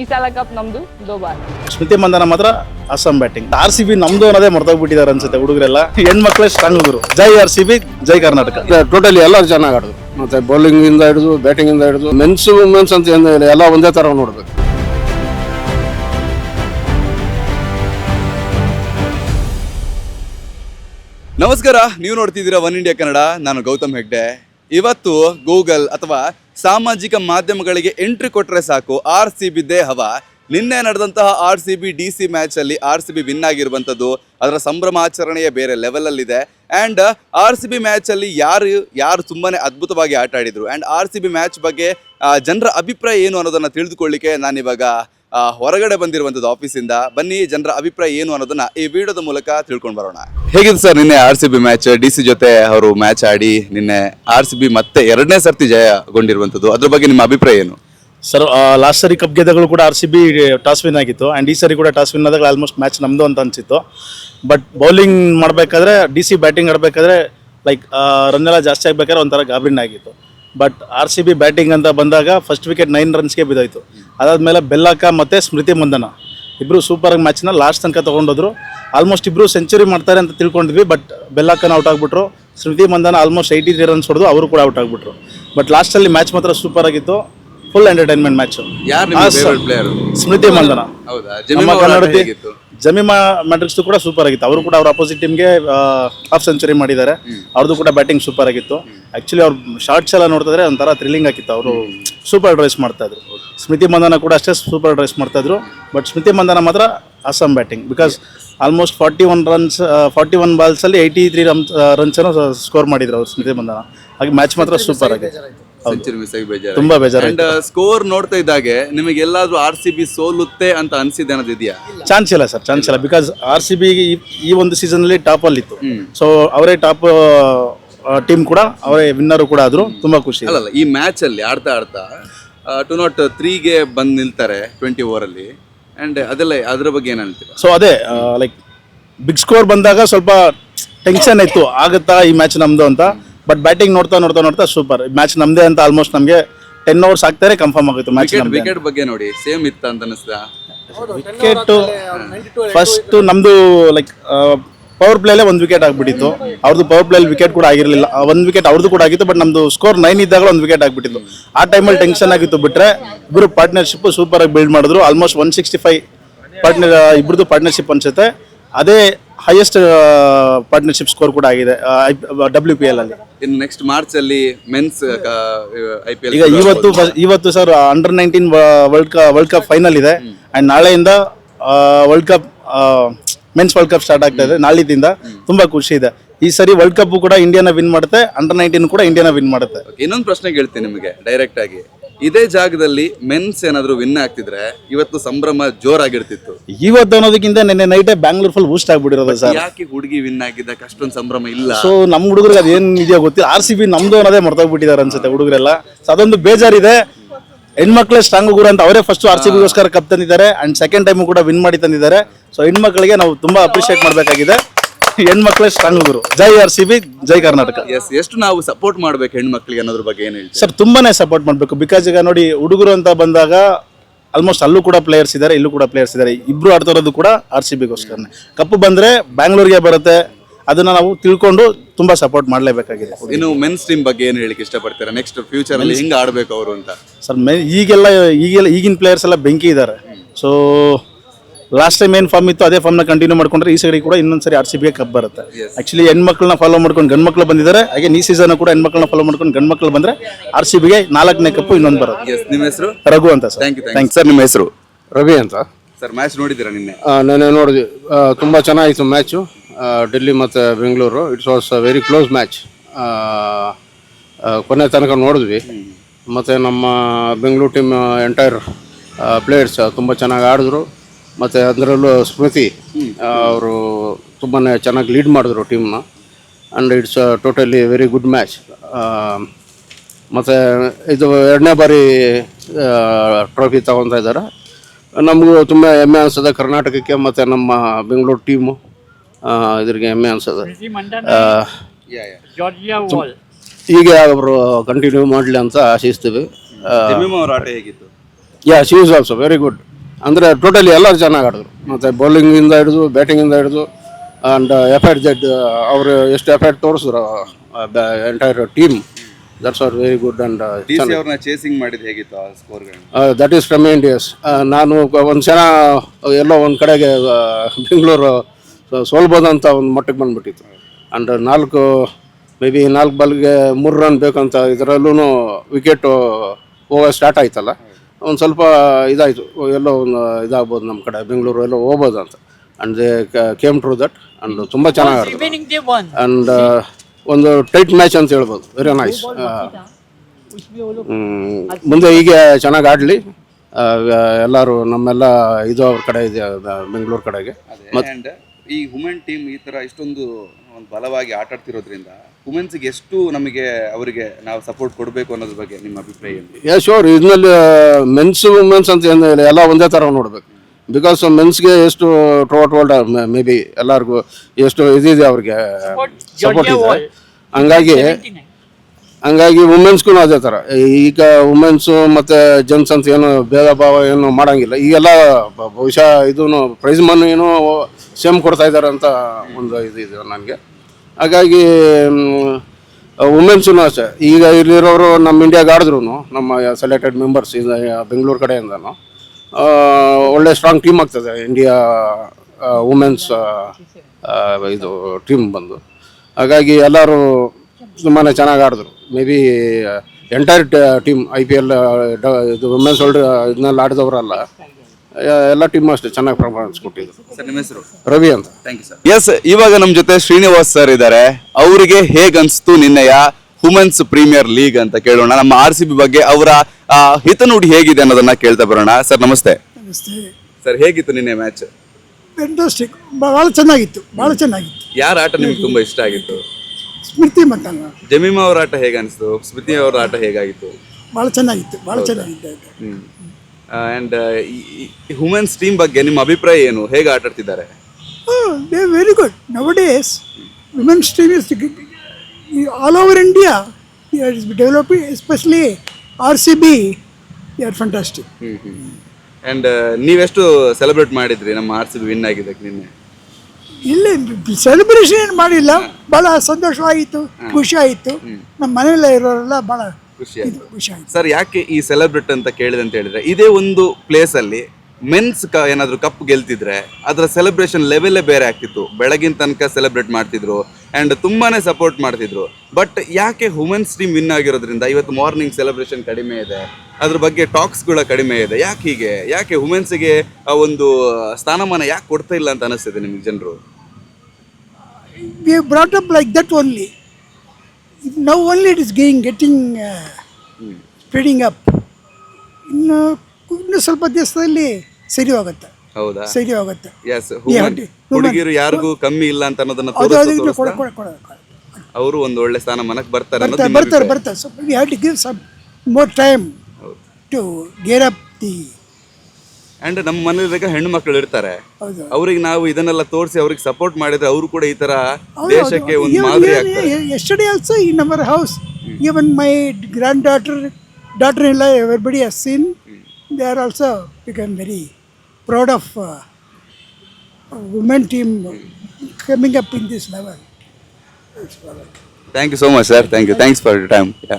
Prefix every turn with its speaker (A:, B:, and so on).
A: ಈ ಸಲ ಕಪ್ ನಮ್ದು ದೋಬಾರ್
B: ಸ್ಮೃತಿ ಮಂದನ ಮಾತ್ರ awesome batting. R C B ನಮ್ದು ಅನ್ನೋದೇ ಮರ್ತೋಗ್ಬಿಟ್ಟಿದ್ದಾರೆ ಅನ್ಸುತ್ತೆ ಹುಡುಗರೆಲ್ಲ. ಹೆಣ್ಮಕ್ಳೇ ಸ್ಟ್ರಾಂಗ್ ಹುಡುಗರು ಜೈ ಆರ್ ಸಿ ಬಿ ಜೈ ಕರ್ನಾಟಕ.
C: ಟೋಟಲಿ ಎಲ್ಲರೂ ಚೆನ್ನಾಗಿ ಆಡೋದು ಮತ್ತೆ ಬೌಲಿಂಗ್ ಇಂದ ಹಿಡಿದು ಬ್ಯಾಟಿಂಗ್ ಇಂದ ಹಿಡಿದು ಮೆನ್ಸ್ ವುಮೆನ್ಸ್ ಅಂತ ಏನು ಇಲ್ಲ ಎಲ್ಲ ಒಂದೇ ತರ ನೋಡ್ಬೇಕು.
D: ನಮಸ್ಕಾರ ನೀವು ನೋಡ್ತಿದ್ದೀರಾ ಒನ್ ಇಂಡಿಯಾ ಕನ್ನಡ. ನಾನು ಗೌತಮ್ ಹೆಗ್ಡೆ. ಇವತ್ತು ಗೂಗಲ್ ಅಥವಾ ಸಾಮಾಜಿಕ ಮಾಧ್ಯಮಗಳಿಗೆ ಎಂಟ್ರಿ ಕೊಟ್ಟರೆ ಸಾಕು. ಆರ್ ಸಿ ಬಿದ್ದೇ ಹವಾ ನಿನ್ನೆ ನಡೆದಂತಹ R C B D C match ಅಲ್ಲಿ ಆರ್ ಸಿ ಬಿ ವಿನ್ ಆಗಿರುವಂಥದ್ದು. ಅದರ ಸಂಭ್ರಮಾಚರಣೆಯೇ ಬೇರೆ ಲೆವೆಲಲ್ಲಿದೆ and R C B match ಅಲ್ಲಿ ಯಾರು ಯಾರು ತುಂಬಾನೇ ಅದ್ಭುತವಾಗಿ ಆಟ ಆಡಿದ್ರು. And R C B match ಬಗ್ಗೆ ಜನರ ಅಭಿಪ್ರಾಯ ಏನು ಅನ್ನೋದನ್ನ ತಿಳಿದುಕೊಳ್ಳಿಕ್ಕೆ ನಾನಿವಾಗ ಹೊರಗಡೆ ಬಂದಿರುವಂಥದ್ದು ಆಫೀಸಿಂದ ಬನ್ನಿ, ಜನರ ಅಭಿಪ್ರಾಯ ಏನು ಅನ್ನೋದನ್ನ ಈ ವಿಡಿಯೋದ ಮೂಲಕ ತಿಳ್ಕೊಂಡು ಬರೋಣ. ಹೇಗಿದೆ ಸರ್ ನಿನ್ನೆ R C B match D C ಜೊತೆ ಅವರು ಮ್ಯಾಚ್ ಆಡಿ ನಿನ್ನೆ ಆರ್ ಸಿ ಬಿ ಮತ್ತೆ ಎರಡನೇ ಸರ್ತಿ ಜಯಗೊಂಡಿರುವಂಥದ್ದು. ಅದ್ರ ಬಗ್ಗೆ ನಿಮ್ಮ ಅಭಿಪ್ರಾಯ ಏನು?
B: ಸರ್ ಲಾಸ್ಟ್ ಸರಿ ಕಪ್ ಗೆದ್ದಗಳು ಕೂಡ R C B toss win ಆಗಿತ್ತು. ಆ್ಯಂಡ್ ಈ ಸರಿ ಕೂಡ ಟಾಸ್ ವಿನ್ ಆದಾಗ ಆಲ್ಮೋಸ್ಟ್ ಮ್ಯಾಚ್ ನಮ್ಮದು ಅಂತ ಅನಿಸಿತ್ತು. ಬಟ್ ಬೌಲಿಂಗ್ ಮಾಡಬೇಕಾದ್ರೆ ಡಿ ಸಿ ಬ್ಯಾಟಿಂಗ್ ಆಡಬೇಕಾದ್ರೆ ಲೈಕ್ ರನ್ ಎಲ್ಲ ಜಾಸ್ತಿ ಆಗಬೇಕಾದ್ರೆ ಒಂಥರ ಗಾಬರಿನ ಆಗಿತ್ತು. But R C B batting ಅಂತ ಬಂದಾಗ ಫಸ್ಟ್ ವಿಕೆಟ್ ನೈನ್ ರನ್ಸ್ಗೆ ಬಿದ್ದೋಯ್ತು. ಅದಾದಮೇಲೆ ಬೆಲ್ಲಕ್ಕ ಮತ್ತು ಸ್ಮೃತಿ ಮಂದನ. ಇಬ್ಬರು ಸೂಪರಾಗಿ ಮ್ಯಾಚ್ನ ಲಾಸ್ಟ್ ತನಕ ತೊಗೊಂಡೋದ್ರು. ಆಲ್ಮೋಸ್ಟ್ ಇಬ್ಬರು ಸೆಂಚುರಿ ಮಾಡ್ತಾರೆ ಅಂತ ತಿಳ್ಕೊಂಡಿದ್ವಿ ಬಟ್ ಬೆಲ್ಲಕ್ಕನ out ಆಗಿಬಿಟ್ರು. Smriti Mandhana almost eighty three runs ಹೊಡೆದು ಅವರು ಕೂಡ ಔಟ್ ಆಗಿಬಿಟ್ರು. ಬಟ್ ಲಾಸ್ಟಲ್ಲಿ ಮ್ಯಾಚ್ ಮಾತ್ರ ಸೂಪರ್ ಆಗಿತ್ತು. Full entertainment match Smriti Mandhana
D: ಹೌದಾ?
B: ನಮ್ಮ ಕನ್ನಡತಿ ಜಮೀಮಾ ಮ್ಯಾಟ್ರಿಕ್ಸ್ ಕೂಡ ಸೂಪರ್ ಆಗಿತ್ತು. ಅವರು ಕೂಡ ಅವ್ರ ಅಪೋಸಿಟ್ ಟೀಮ್ಗೆ ಹಾಫ್ ಸೆಂಚುರಿ ಮಾಡಿದ್ದಾರೆ. ಅವ್ರದ್ದು ಕೂಡ ಬ್ಯಾಟಿಂಗ್ ಸೂಪರ್ ಆಗಿತ್ತು. ಆಕ್ಚುಲಿ ಅವ್ರ ಶಾರ್ಟ್ಸ್ ಎಲ್ಲ ನೋಡ್ತಿದ್ರೆ ಒಂಥರ ಥ್ರಿಲ್ಲಿಂಗ್ ಆಗಿತ್ತು. ಅವರು ಸೂಪರ್ ಡ್ರೈಸ್ ಮಾಡ್ತಾ ಇದ್ರು. ಸ್ಮೃತಿ ಮಂದನ ಕೂಡ ಅಷ್ಟೇ ಸೂಪರ್ ಡ್ರೈಸ್ ಮಾಡ್ತಾ ಇದ್ರು. ಬಟ್ ಸ್ಮೃತಿ ಮಂದನ ಮಾತ್ರ awesome batting because almost forty one runs forty one ಬಾಲ್ಸಲ್ಲಿ eighty three runs ರನ್ಸನ್ನು ಸ್ಕೋರ್ ಮಾಡಿದ್ರು ಅವರು ಸ್ಮೃತಿ ಮಂದನ ಹಾಗೆ ಮ್ಯಾಚ್ ಮಾತ್ರ ಸೂಪರ್ ಆಗಿದೆ.
D: ಸೆಂಚುರಿ ಮಿಸ್ ಆಗಿ ಬೇಜಾರು
B: ತುಂಬಾ ಬೇಜಾರು
D: ಅಂಡ್ ಸ್ಕೋರ್ ನೋಡ್ತಾ ಇದ್ದಾಗೆ ನಿಮಗೆ ಎಲ್ಲಾದ್ರೂ ಆರ್ ಸಿ ಬಿ ಸೋಲುತ್ತೆ ಅಂತ ಅನ್ಸಿದೆ ಅನ್ನೋದು ಇದೆಯಾ?
B: ಚಾನ್ಸ್ ಇಲ್ಲ ಸರ್ ಚಾನ್ಸ್ ಇಲ್ಲ. ಬಿಕಾಸ್ ಆರ್ ಸಿ ಬಿ ಈ ಒಂದು ಸೀಸನ್ ಅಲ್ಲಿ ಟಾಪ್ ಅಲ್ಲಿ ಇತ್ತು. ಸೊ ಅವರೇ ಟಾಪ್ ಟೀಮ್ ಕೂಡ ಅವರೇ ವಿನ್ನರ್ ಕೂಡ ಆದ್ರು ತುಂಬಾ ಖುಷಿ.
D: ಅಲ್ಲಲ್ಲ ಈ ಮ್ಯಾಚ್ ಅಲ್ಲಿ ಆಡ್ತಾ ಆಡ್ತಾ ಟು ನಾಟ್ ತ್ರೀಗೆ ಬಂದು ನಿಲ್ತಾರೆ ಟ್ವೆಂಟಿ ಓವರ್ ಅಲ್ಲಿ. ಅಂಡ್ ಅದೆಲ್ಲ ಅದ್ರ ಬಗ್ಗೆ ಏನ್ ಹೇಳ್ತೀರಾ?
B: ಸೊ ಅದೇ ಲೈಕ್ ಬಿಗ್ ಸ್ಕೋರ್ ಬಂದಾಗ ಸ್ವಲ್ಪ ಟೆನ್ಷನ್ ಇತ್ತು. ಆಗುತ್ತಾ ಈ ಮ್ಯಾಚ್ ನಮ್ದು ಅಂತ? ಬಟ್ ಬ್ಯಾಟಿಂಗ್ ನೋಡ್ತಾ ನೋಡ್ತಾ ನೋಡ್ತಾ ಸೂಪರ್ ಮ್ಯಾಚ್ ನಮ್ದೇ ಅಂತ ಆಲ್ಮೋಸ್ಟ್ ನಮಗೆ ಟೆನ್ ಅವರ್ಸ್ ಆಗ್ತಾರೆ ಕನ್ಫರ್ಮ್ ಆಗುತ್ತೆ ಮ್ಯಾಚ್
D: ವಿಕೆಟ್
B: ನಮ್ದೇ
D: ವಿಕೆಟ್ ಬಗ್ಗೆ ನೋಡಿ ಸೇಮ್ ಇತ್ತ ಅಂತ ಅನಿಸ್ತಾ?
B: ವಿಕೆಟ್ ಫಸ್ಟ್ ನಮ್ದು ಲೈಕ್ ಪವರ್ ಪ್ಲೇಲೆ ಒಂದು ವಿಕೆಟ್ ಆಗ್ಬಿಟ್ಟಿತ್ತು. ಅವ್ರದ್ದು ಪವರ್ ಪ್ಲೇಲಿ ವಿಕೆಟ್ ಕೂಡ ಆಗಿರಲಿಲ್ಲ. ಒಂದು ವಿಕೆಟ್ ಅವ್ರದ್ದು ಕೂಡ ಆಗಿತ್ತು ಬಟ್ ನಮ್ದು ಸ್ಕೋರ್ ನೈನ್ ಇದ್ದಾಗ ಒಂದು ವಿಕೆಟ್ ಆಗ್ಬಿಟ್ಟಿತ್ತು. ಆ ಟೈಮಲ್ಲಿ ಟೆನ್ಷನ್ ಆಗಿತ್ತು ಬಿಟ್ರೆ ಇಬ್ಬರು ಪಾರ್ಟ್ನರ್ಶಿಪ್ ಸೂಪರ್ ಆಗಿ ಬಿಲ್ಡ್ ಮಾಡಿದ್ರು. Almost one sixty five partner ಇಬ್ಬರದ್ದು partnership ಅನ್ಸುತ್ತೆ. ಅದೇ ಹೈಯೆಸ್ಟ್ ಪಾರ್ಟ್ನರ್ಶಿಪ್ ಸ್ಕೋರ್ ಕೂಡ ಆಗಿದೆ ಡಬ್ಲ್ಯೂ ಪಿ ಎಲ್ ಅಲ್ಲಿ.
D: ಇನ್ನು ನೆಕ್ಸ್ಟ್ ಮಾರ್ಚ್ ಅಲ್ಲಿ ಮೆನ್ಸ್ ಐ ಪಿ ಎಲ್
B: ಈಗ ಇವತ್ತು ಇವತ್ತು sir under nineteen world cup world cup final ಇದೆ. ಅಂಡ್ ನಾಳೆಯಿಂದ world cup men's world cup start ಆಗ್ತಾ ಇದೆ. ನಾಳಿದ್ದಿಂದ ತುಂಬಾ ಖುಷಿ ಇದೆ. ಈ ಸರಿ ವರ್ಲ್ಡ್ ಕಪ್ ಕೂಡ ಇಂಡಿಯಾನ ವಿನ್ ಮಾಡುತ್ತೆ ಅಂಡರ್ ನೈನ್ಟೀನ್ ಕೂಡ ಇಂಡಿಯಾನ ವಿನ್ ಮಾಡುತ್ತೆ.
D: ಇನ್ನೊಂದು ಪ್ರಶ್ನೆ ಕೇಳ್ತೀನಿ ನಿಮಗೆ ಡೈರೆಕ್ಟ್ ಆಗಿ. ಇದೇ ಜಾಗದಲ್ಲಿ ಮೆನ್ಸ್ ಏನಾದ್ರು ವಿನ್ ಆಗ್ತಿದ್ರೆ ಇವತ್ತು ಸಂಭ್ರಮ ಜೋರಾಗಿರ್ತಿತ್ತು.
B: ಇವತ್ತು ಅನ್ನೋದಕ್ಕಿಂತ ನಿನ್ನೆ ನೈಟೇ ಬ್ಯಾಂಗ್ಳೂರ್ ಫುಲ್ ಬೂಸ್ಟ್ ಆಗ್ಬಿಟ್ಟಿರೋದು ಸರ್
D: ಯಾಕೆ ಹುಡುಗಿ ವಿನ್ ಆಗಿದ್ದಕ್ಕೆ ಅಷ್ಟೊಂದು ಸಂಭ್ರಮ ಇಲ್ಲ?
B: ಸೊ ನಮ್ಮ ಹುಡುಗರಿಗೆ ಅದೇನು ಇದೆಯೋ ಗೊತ್ತಿಲ್ಲ. ಆರ್ ಸಿ ಬಿ ನಮ್ದು ಅನ್ನೋದೇ ಮರ್ತೋಗ್ಬಿಟ್ಟಿದ್ದಾರೆ ಅನ್ಸುತ್ತೆ ಹುಡುಗರೆಲ್ಲ. ಸೊ ಅದೊಂದು ಬೇಜಾರಿದೆ. ಹೆಣ್ಮಕ್ಳೇ ಸ್ಟ್ರಾಂಗ್ ಗುರು ಅಂತ ಅವರೇ ಫಸ್ಟ್ ಆರ್ ಸಿ ಬಿಗೋಸ್ಕರ ಕಪ್ ತಂದಿದ್ದಾರೆ ಅಂಡ್ ಸೆಕೆಂಡ್ ಟೈಮು ಕೂಡ ವಿನ್ ಮಾಡಿ ತಂದಿದ್ದಾರೆ. ಸೊ ಹೆಣ್ಮಕ್ಳಿಗೆ ನಾವು ತುಂಬಾ ಅಪ್ರಿಷಿಯೇಟ್ ಮಾಡಬೇಕಾಗಿದೆ. ಹೆಣ್ಮಕ್ಳೇ ಸ್ಟ್ರಾಂಗ್ ಗುರು. ಜೈ ಆರ್ ಸಿ ಬಿ ಜೈ ಕರ್ನಾಟಕ.
D: ಎಸ್ ಎಷ್ಟು ನಾವು ಸಪೋರ್ಟ್ ಮಾಡ್ಬೇಕು ಹೆಣ್ಮಕ್ಳಿಗೆ ಅನ್ನೋದ್ರ ಬಗ್ಗೆ ಏನು ಹೇಳಿ
B: ಸರ್ ತುಂಬಾನೇ ಸಪೋರ್ಟ್ ಮಾಡಬೇಕು. ಬಿಕಾಸ್ ಈಗ ನೋಡಿ ಹುಡುಗರು ಅಂತ ಬಂದಾಗ ಆಲ್ಮೋಸ್ಟ್ ಅಲ್ಲೂ ಕೂಡ ಪ್ಲೇಯರ್ಸ್ ಇದ್ದಾರೆ ಇಲ್ಲೂ ಕೂಡ ಪ್ಲೇಯರ್ಸ್ ಇದ್ದಾರೆ ಇಬ್ರು ಆಡ್ತಾ ಇರೋದು ಕೂಡ ಆರ್ ಸಿ ಬಿಗೋಸ್ಕರನೇ. ಕಪ್ಪು ಬಂದ್ರೆ ಬ್ಯಾಂಗ್ಳೂರಿಗೆ ಬರುತ್ತೆ. ಅದನ್ನ ನಾವು ತಿಳ್ಕೊಂಡು ತುಂಬಾ ಸಪೋರ್ಟ್ ಮಾಡಲೇಬೇಕಾಗಿದೆ.
D: ಇನ್ನು ಮೆನ್ಸ್ ಟೀಮ್ ಬಗ್ಗೆ ಏನು ಹೇಳಿಕ್ಕೆ ಇಷ್ಟಪಡ್ತೀರಾ? ನೆಕ್ಸ್ಟ್ ಫ್ಯೂಚರ್ ಅಲ್ಲಿ ಹಿಂಗ ಆಡ್ಬೇಕು ಅವರು ಅಂತ?
B: ಸರ್ ಮೆ ಈಗೆಲ್ಲ ಈಗೆಲ್ಲ ಈಗಿನ ಪ್ಲೇಯರ್ಸ್ ಎಲ್ಲ ಬೆಂಕಿ ಇದ್ದಾರೆ ಸೊ ಲಾಸ್ಟ್ ಟೈಮ್ ಏನು ಫಾರ್ಮ್ ಇತ್ತು ಅದೇ ಫಾರ್ಮ್ನ ಕಂಟಿನ್ಯೂ ಮಾಡ್ಕೊಂಡ್ರೆ ಈ ಸೈಡಿಗೆ ಕೂಡ ಇನ್ನೊಂದ್ಸರಿ ಆರ್ ಸಿ ಬಿ ಕಪ್ ಬರುತ್ತೆ. ಆಕ್ಚುಲಿ ಹೆಣ್ಮಕ್ಳನ್ನ ಫಾಲೋ ಮಾಡ್ಕೊಂಡು ಗಂಡ್ಮಕ್ಳು ಬಂದಿದ್ದಾರೆ. ಹಾಗೆ ಈ ಸೀಸನ್ ಕೂಡ ಹೆಣ್ಮಕ್ಳನ್ನ ಫಾಲೋ ಮಾಡ್ಕೊಂಡು ಗಂಡ್ಮಕ್ಳು ಬಂದ್ರೆ ಆರ್ ಸಿ ಬಿಗೆ ನಾಲ್ಕನೇ ಕಪ್ಪು ಇನ್ನೊಂದು ಬರುತ್ತೆ.
D: ನಿಮ್ಮ ಹೆಸರು?
B: ರಘು ಅಂತ sir.
D: Thank you thank sir ನಿಮ್ಮ ಹೆಸರು?
C: ರವಿ ಅಂತ.
D: ಸರ್ ಮ್ಯಾಚ್ ನೋಡಿದ್ದೀರಾ ನಿನ್ನೆ?
C: ನಾನು ನೋಡಿದ್ವಿ. ತುಂಬ ಚೆನ್ನಾಗಿತ್ತು ಮ್ಯಾಚು ಡೆಲ್ಲಿ ಮತ್ತು Bengaluru. It's was a very close match ಕೊನೆ ತನಕ ನೋಡಿದ್ವಿ. ಮತ್ತು ನಮ್ಮ ಬೆಂಗಳೂರು ಟೀಮ್ ಎಂಟೈರ್ ಪ್ಲೇಯರ್ಸ್ ತುಂಬ ಚೆನ್ನಾಗಿ ಆಡಿದ್ರು. ಮತ್ತು ಅದರಲ್ಲೂ ಸ್ಮೃತಿ ಅವರು ತುಂಬಾ ಚೆನ್ನಾಗಿ ಲೀಡ್ ಮಾಡಿದ್ರು ಟೀಮ್ನ and it's totally very good match ಮತ್ತು ಇದು ಎರಡನೇ ಬಾರಿ ಟ್ರೋಫಿ ತಗೊತಾ ಇದ್ದಾರೆ ನಮಗೂ ತುಂಬ ಹೆಮ್ಮೆ ಅನಿಸ್ತದೆ ಕರ್ನಾಟಕಕ್ಕೆ ಮತ್ತು ನಮ್ಮ ಬೆಂಗಳೂರು ಟೀಮು ಇದ್ರಿಗೆ ಹೆಮ್ಮೆ ಅನಿಸ್ತದೆ ಹೀಗೆ ಅವರು ಕಂಟಿನ್ಯೂ ಮಾಡಲಿ ಅಂತ ಆಶಿಸ್ತೀವಿ. Yeah she is also very good ಅಂದರೆ ಟೋಟಲಿ ಎಲ್ಲರೂ ಚೆನ್ನಾಗಿ ಆಡಿದ್ರು. ಮತ್ತು ಬೌಲಿಂಗಿಂದ ಹಿಡಿದು ಬ್ಯಾಟಿಂಗಿಂದ ಹಿಡಿದು ಆ್ಯಂಡ್ ಎಫರ್ಟ್ ಜಡ್ ಅವರು ಎಷ್ಟು ಎಫರ್ಟ್ ತೋರಿಸಿದ್ರು entire team that's are very good and
D: ಅವ್ರನ್ನ ಚೇಸಿಂಗ್ ಮಾಡಿದ ಹೇಗಿತ್ತು ಆ ಸ್ಕೋರ್ಗಳನ್ನ
C: ದಟ್ ಈಸ್ ಇಂಡಿಯಾಸ್ ನಾನು ಒಂದು ಜನ ಎಲ್ಲೋ ಒಂದು ಕಡೆಗೆ ಬೆಂಗಳೂರು ಸೋಲ್ಬೋದಂತ ಒಂದು ಮಟ್ಟಕ್ಕೆ ಬಂದುಬಿಟ್ಟಿತ್ತು. ಆ್ಯಂಡ್ ನಾಲ್ಕು ಮೇ ಬಿ ನಾಲ್ಕು ಬಾಲ್ಗೆ ಮೂರು ರನ್ ಬೇಕಂತ ಇದರಲ್ಲೂ ವಿಕೆಟು ಹೋಗೋ ಸ್ಟಾರ್ಟ್ ಆಯ್ತಲ್ಲ. ಒಂದು ಸ್ವಲ್ಪ ಇದಾಯಿತು. ಎಲ್ಲೋ ಒಂದು ಇದಾಗ್ಬೋದು ನಮ್ಮ ಕಡೆ. ಬೆಂಗಳೂರು ಎಲ್ಲೋ ಹೋಗ್ಬೋದು ಅಂತ. And they came true that and ತುಂಬ ಚೆನ್ನಾಗಿ ಆಡಿದ್ರು
E: Remaining they won.
C: ಅಂಡ್ ಒಂದು ಟೈಟ್ ಮ್ಯಾಚ್ ಅಂತ ಹೇಳ್ಬೋದು. ವೆರಿ ನೈಸ್ ಮುಂದೆ ಹೀಗೆ ಚೆನ್ನಾಗಿ ಆಡಲಿ. ಎಲ್ಲರೂ ನಮ್ಮೆಲ್ಲ ಇದು ಅವ್ರ ಕಡೆ ಇದೆ ಬೆಂಗಳೂರು ಕಡೆಗೆ.
D: ಅಂಡ್ ಈ ವುಮೆನ್ ಟೀಮ್ ಈ ತರ ಇಷ್ಟೊಂದು ಒಂದು ಬಲವಾಗಿ ಆಟ ಆಡ್ತಿರೋದ್ರಿಂದ ವುಮೆನ್ಸ್ಗೆ ಎಷ್ಟು ನಮಗೆ ಅವರಿಗೆ ನಾವು ಸಪೋರ್ಟ್ ಕೊಡಬೇಕು ಅನ್ನೋದ್ರ ಬಗ್ಗೆ ನಿಮ್ಮ ಅಭಿಪ್ರಾಯ ಏನು?
C: ಯಾ ಶೋರ್ ಇದ್ರಲ್ಲಿ ಮೆನ್ಸ್ ವುಮೆನ್ಸ್ ಅಂತ ಏನಿಲ್ಲ ಎಲ್ಲ ಒಂದೇ ಥರ ನೋಡಬೇಕು. ಬಿಕಾಸ್ ಮೆನ್ಸ್ಗೆ ಎಷ್ಟು ಟೋಟ್ ವರ್ಲ್ಡ್ ಮೇ ಬಿ ಎಲ್ಲರಿಗೂ ಎಷ್ಟು ಇದಿದೆ ಅವ್ರಿಗೆ ಸಪೋರ್ಟ್ ಇದೆ. ಹಂಗಾಗಿ ಹಂಗಾಗಿ ವುಮೆನ್ಸ್ಗೂ ಅದೇ ಥರ ಈಗ ವುಮೆನ್ಸು ಮತ್ತು ಜೆಂಟ್ಸ್ ಅಂತ ಏನು ಭೇದ ಭಾವ ಏನು ಮಾಡೋಂಗಿಲ್ಲ. ಈಗೆಲ್ಲ ಬ- ಬಹುಶಃ ಇದೂ ಪ್ರೈಸ್ ಮನಿ ಏನು ಸೇಮ್ ಕೊಡ್ತಾ ಇದ್ದಾರೆ ಅಂತ ಒಂದು ಇದು ಇದೆ ನನಗೆ. ಹಾಗಾಗಿ ವುಮೆನ್ಸೂ ಅಷ್ಟೇ. ಈಗ ಇಲ್ಲಿರೋರು ನಮ್ಮ ಇಂಡಿಯಾಗೆ ಆಡಿದ್ರು ನಮ್ಮ ಸೆಲೆಕ್ಟೆಡ್ ಮೆಂಬರ್ಸ್ ಇದು ಬೆಂಗಳೂರು ಕಡೆಯಿಂದನು ಒಳ್ಳೆ ಸ್ಟ್ರಾಂಗ್ ಟೀಮ್ ಆಗ್ತದೆ ಇಂಡಿಯಾ ವುಮೆನ್ಸ್ ಇದು ಟೀಮ್ ಬಂದು. ಹಾಗಾಗಿ ಎಲ್ಲರೂ ತುಂಬಾ ಚೆನ್ನಾಗಿ ಆಡಿದ್ರು. Maybe entire team I P L ಇದು ವುಮೆನ್ಸ್ ವರ್ಲ್ಡ್ ಇದನ್ನೆಲ್ಲ ಆಡಿದವರಲ್ಲ. ಎಲ್ಲ ಟೀಮ್ ಅಷ್ಟೇ ಚೆನ್ನಾಗಿ ಪರ್ಫಾರ್ಮೆನ್ಸ್ ಕೊಟ್ಟಿದ್ರು.
D: ಸರ್ ನಿಮ್ಮ ಹೆಸರು?
C: ರವಿ ಅಂತ.
D: ಥ್ಯಾಂಕ್ ಯು ಸರ್ ಎಸ್ ಇವಾಗ ನಮ್ಮ ಜೊತೆ ಶ್ರೀನಿವಾಸ್ ಸರ್ ಇದ್ದಾರೆ. ಅವರಿಗೆ ಹೇಗನ್ಸ್ತು ನಿನ್ನೆಯ ವುಮೆನ್ಸ್ ಪ್ರೀಮಿಯರ್ ಲೀಗ್ ಅಂತ ಕೇಳೋಣ. ನಮ್ಮ ಆರ್ ಸಿ ಬಿ ಬಗ್ಗೆ ಅವರ ಆ, ಹಿತನುಡಿ ಹೇಗಿದೆ ಅನ್ನೋದನ್ನ ಕೇಳ್ತಾ ಬರೋಣ. ಸರ್ ನಮಸ್ತೆ. ಸರ್ ಹೇಗಿತ್ತು ನಿನ್ನೆ ಮ್ಯಾಚ್
F: ಫ್ಯಾಂಟಾಸ್ಟಿಕ್ ಭಾಳ ಚೆನ್ನಾಗಿತ್ತು ಭಾಳ ಚೆನ್ನಾಗಿತ್ತು.
D: ಯಾರ ಆಟ ನಿಮ್ಗೆ ತುಂಬಾ ಇಷ್ಟ ಆಗಿತ್ತು?
F: ಸ್ಮೃತಿ ಮಟ್ಟಲ್ಲ
D: ಜಮೀಮಾ ಅವರ ಆಟ ಹೇಗನ್ನಿಸ್ತು ಸ್ಮೃತಿ ಅವರ ಆಟ ಹೇಗಾಗಿತ್ತು?
F: ಭಾಳ ಚೆನ್ನಾಗಿತ್ತು ಭಾಳ ಚೆನ್ನಾಗಿತ್ತು
D: ಅಂಡ್ ವುಮೆನ್ಸ್ ಟೀಮ್ ಬಗ್ಗೆ ನಿಮ್ಮ ಅಭಿಪ್ರಾಯ ಏನು? ಹೇಗೆ ಆಟ ಆಡ್ತಿದ್ದಾರೆ?
F: They very good nowadays women's team is all over India is developing especially R C B are fantastic
D: and ನೀವೆಷ್ಟು ಸೆಲೆಬ್ರೇಟ್ ಮಾಡಿದ್ರಿ ನಮ್ಮ ಆರ್ ಸಿ ಬಿ ವಿನ್ ಆಗಿದ್ದಕ್ಕೆ ನಿನ್ನೆ?
F: ಇಲ್ಲ ಸೆಲೆಬ್ರೇಷನ್ ಏನು ಮಾಡಿಲ್ಲ. ಭಾಳ ಸಂತೋಷವಾಯಿತು ಖುಷಿ ಆಯಿತು ನಮ್ಮ ಮನೆಯಲ್ಲೇ ಇರೋರೆಲ್ಲ ಭಾಳ
D: ಖುಷಿ
F: ಆಯ್ತು ಖುಷಿ ಆಯಿತು
D: ಸರ್ ಯಾಕೆ ಈ ಸೆಲೆಬ್ರೇಟ್ ಅಂತ ಕೇಳಿದೆ ಅಂತ ಹೇಳಿದ್ರೆ ಇದೇ ಒಂದು ಪ್ಲೇಸ್ ಅಲ್ಲಿ ಮೆನ್ಸ್ ಕ ಏನಾದ್ರು ಕಪ್ ಗೆಲ್ತಿದ್ರೆ ಅದರ ಸೆಲೆಬ್ರೇಷನ್ ಲೆವೆಲ್ಲೇ ಬೇರೆ ಆಗ್ತಿತ್ತು. ಬೆಳಗಿನ ತನಕ ಸೆಲೆಬ್ರೇಟ್ ಮಾಡ್ತಿದ್ರು ಅಂಡ್ ತುಂಬಾನೇ ಸಪೋರ್ಟ್ ಮಾಡ್ತಿದ್ರು. ಬಟ್ ಯಾಕೆ ವುಮೆನ್ಸ್ ಟೀಮ್ ವಿನ್ ಆಗಿರೋದ್ರಿಂದ ಇವತ್ತು ಮಾರ್ನಿಂಗ್ ಸೆಲೆಬ್ರೇಷನ್ ಕಡಿಮೆ ಇದೆ? ಅದ್ರ ಬಗ್ಗೆ ಟಾಕ್ಸ್ ಟಾಕ್ಸ್ಗಳ ಕಡಿಮೆ ಇದೆ. ಯಾಕೆ ಹೀಗೆ? ಯಾಕೆ ವುಮೆನ್ಸ್ಗೆ ಒಂದು ಸ್ಥಾನಮಾನ ಯಾಕೆ ಕೊಡ್ತಾ ಇಲ್ಲ ಅಂತ ಅನಿಸ್ತಿದೆ ನಿಮ್ಗೆ ಜನರು?
F: We up like that that only. Only it is gaining getting, getting up ಇನ್ನು ಇನ್ನು ಸ್ವಲ್ಪ ದಿವಸದಲ್ಲಿ ಸರಿ ಹೋಗುತ್ತೆ.
D: ಹೌದಾ?
F: ಸರಿ ಹೋಗುತ್ತೆ.
D: ಎಸ್ ಹುಡುಗಿರು ಯಾರಿಗೂ ಕಮ್ಮಿ ಇಲ್ಲ ಅಂತ ಅನ್ನೋದನ್ನ ಅವರು ಒಂದು ಒಳ್ಳೆ ಸ್ಥಾನಮಾನಕ್ಕೆ ಬರ್ತಾರೆ
F: ಬರ್ತಾರೆ ಬರ್ತಾರೆ so we have to give some more time to gear up the
D: and ನಮ್ಮ ಮನೆಯಲ್ಲಿ ಹೆಣ್ಣು ಮಕ್ಕಳು ಇರ್ತಾರೆ. ಅವ್ರಿಗೆ ನಾವು ಇದನ್ನೆಲ್ಲ ತೋರಿಸಿ ಅವ್ರಿಗೆ ಸಪೋರ್ಟ್ ಮಾಡಿದ್ರೆ ಅವರು ಕೂಡ ಈ ತರ ದೇಶಕ್ಕೆ ಒಂದು ಮಾದರಿ ಎಷ್ಟಡಿ
F: also in our house even my granddaughter daughter ಇಲ್ಲ everybody seen they are also become very proud of women team coming up in this level
D: thank you so much sir thank you thanks for time yeah